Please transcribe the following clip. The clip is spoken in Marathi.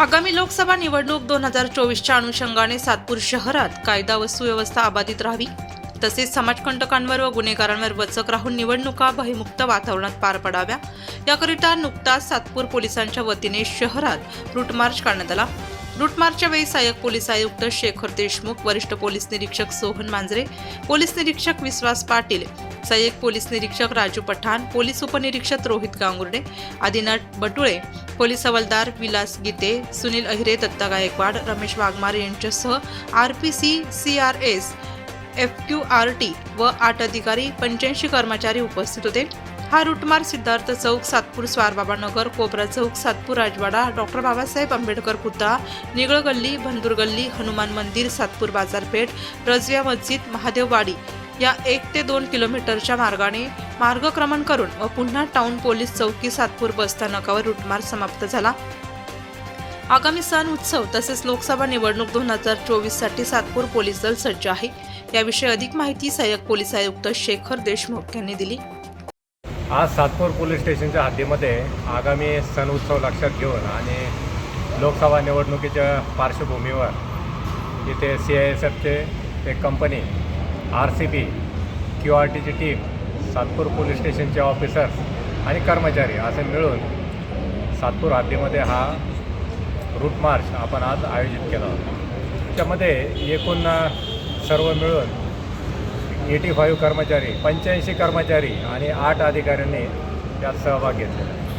आगामी लोकसभा निवडणूक दोन हजार चोवीसच्या अनुषंगाने सातपूर शहरात कायदा व सुव्यवस्था अबाधित राहावी. तसेच समाजकंटकांवर व गुन्हेगारांवर वचक राहून निवडणुका भयमुक्त वातावरणात पार पडाव्या. याकरिता नुकताच सातपूर पोलिसांच्या वतीने शहरात रूट मार्च करण्यात आला. रूट मार्चच्या वेळी सहाय्यक पोलीस आयुक्त शेखर देशमुख वरिष्ठ पोलीस निरीक्षक सोहन मांजरे पोलीस निरीक्षक विश्वास पाटील सहाय्यक पोलीस निरीक्षक राजू पठाण पोलीस उपनिरीक्षक रोहित गांगुर्डे आदिनाथ बटुळे पोलीस हवालदार विलास गीते सुनील अहिरे दत्ता गायकवाड रमेश वाघमारे यांच्यासह R P C C R S F Q R T व आठ अधिकारी पंच्याऐंशी कर्मचारी उपस्थित होते. हा रूटमार्ग सिद्धार्थ चौक सातपूर स्वारबाबा नगर कोबरा चौक सातपूर राजवाडा डॉक्टर बाबासाहेब आंबेडकर पुतळा निगळ गल्ली भंदूर गल्ली हनुमान मंदिर सातपूर बाजारपेठ रजव्या मस्जिद महादेववाडी या एक ते दोन किलोमीटरच्या मार्गाने मार्गक्रमण करून व पुन्हा टाउन पोलीस चौकी सातपूर बसस्थानकावर रूटमार्ग समाप्त झाला. आगामी सण उत्सव तसेच लोकसभा निवडणूक दोन हजार चोवीससाठी सातपूर पोलीस दल सज्ज आहे. याविषयी अधिक माहिती सहाय्यक पोलीस आयुक्त शेखर देशमुख यांनी दिली. आज सातपूर पोलीस स्टेशनच्या हद्दीमध्ये आगामी सण उत्सव लक्षात घेऊन आणि लोकसभा निवडणुकीच्या पार्श्वभूमीवर इथे सी आय एस एफचे एक company R C B Q R टीची टीम सातपूर पोलीस स्टेशनचे ऑफिसर्स आणि कर्मचारी असे मिळून सातपूर हद्दीमध्ये हा रूट मार्च आपण आज आयोजित केला होता त्याच्यामध्ये एकूण सर्व मिळून एटी फाईव्ह कर्मचारी पंच्याऐंशी कर्मचारी आणि आठ अधिकाऱ्यांनी यात सहभाग घेतलेला आहे.